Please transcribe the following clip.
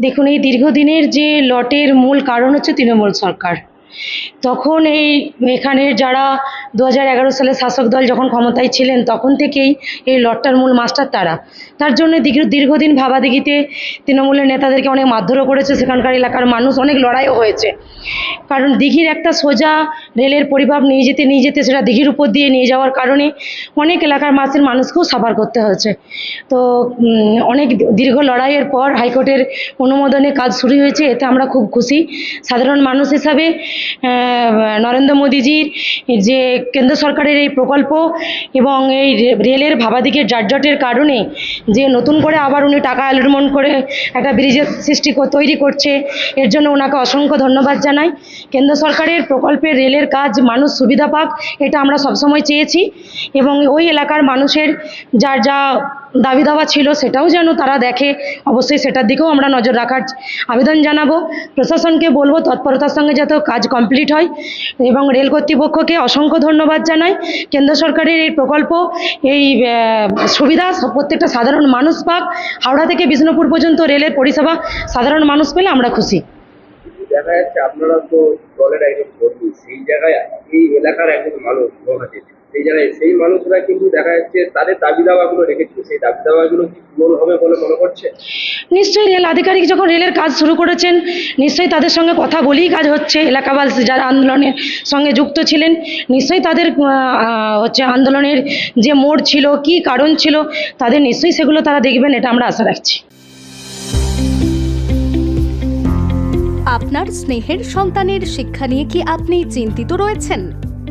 দেখুন এই দীর্ঘদিনের যে লটের মূল কারণ হচ্ছে তৃণমূল সরকার। তখন এই এখানের যারা দু হাজার এগারো সালে শাসক দল যখন ক্ষমতায় ছিলেন, তখন থেকেই এই লটটার মূল মাস্টার তারা। তার জন্য দীর্ঘ দীর্ঘদিন ভাবাদিঘিতে তৃণমূলের নেতাদেরকে অনেক মারধরও করেছে, সেখানকার এলাকার মানুষ অনেক লড়াইও হয়েছে। কারণ দিঘির একটা সোজা রেলের পরিভাব নিয়ে যেতে নিয়ে যেতে সেটা দিঘির উপর দিয়ে নিয়ে যাওয়ার কারণে অনেক এলাকার মাসের মানুষকেও সাফার করতে হয়েছে। তো অনেক দীর্ঘ লড়াইয়ের পর হাইকোর্টের অনুমোদনে কাজ শুরু হয়েছে, এতে আমরা খুব খুশি। সাধারণ মানুষ হিসাবে নরেন্দ্র মোদীজির যে কেন্দ্র সরকারের এই প্রকল্প এবং এই রেলের ভাবাদিকের জাটজটের কারণে যে নতুন করে আবার উনি টাকা অ্যালটমেন্ট করে একটা ব্রিজের সৃষ্টি তৈরি করছে, এর জন্য ওনাকে অসংখ্য ধন্যবাদ জানাই। কেন্দ্র সরকারের প্রকল্পের রেলের কাজ মানুষ সুবিধা পাক, এটা আমরা সবসময় চেয়েছি এবং ওই এলাকার মানুষের যার যা দাবি দাওয়া ছিল সেটাও যেন তারা দেখে। অবশ্যই সেটার দিকেও আমরা নজর রাখার আবেদন জানাব। প্রশাসনকে বলব তৎপরতার সঙ্গে যাতে কাজ কমপ্লিট হয় এবং রেল কর্তৃপক্ষকে অসংখ্য ধন্যবাদ জানাই। কেন্দ্র সরকারের এই প্রকল্প, এই সুবিধা প্রত্যেকটা সাধারণ মানুষ পাক। হাওড়া থেকে বিষ্ণুপুর পর্যন্ত রেলের পরিষেবা সাধারণ মানুষ পেলে আমরা খুশি। দেখা যাচ্ছে আপনারা তো দলের একজন সেই জায়গায় এই এলাকার একজন মানুষ সেই জায়গায় সেই মানুষরা কিন্তু দেখা যাচ্ছে তাদের দাবি দাওয়াগুলো রেখেছিল। সেই দাবি দাওয়াগুলো কি পূরণ হবে বলে মনে করছে? নিশ্চয়ই রেল আধিকারিক যখন রেলের কাজ শুরু করেছেন নিশ্চয়ই তাদের সঙ্গে কথা বলেই কাজ হচ্ছে। এলাকাবাসী যারা আন্দোলনের সঙ্গে যুক্ত ছিলেন নিশ্চয়ই তাদের হচ্ছে আন্দোলনের যে মোড় ছিল কি কারণ ছিল তাদের নিশ্চয়ই সেগুলো তারা দেখবেন এটা আমরা আশা রাখছি। আপনার স্নেহের সন্তানের শিক্ষা নিয়ে কি আপনি চিন্তিত রয়েছেন?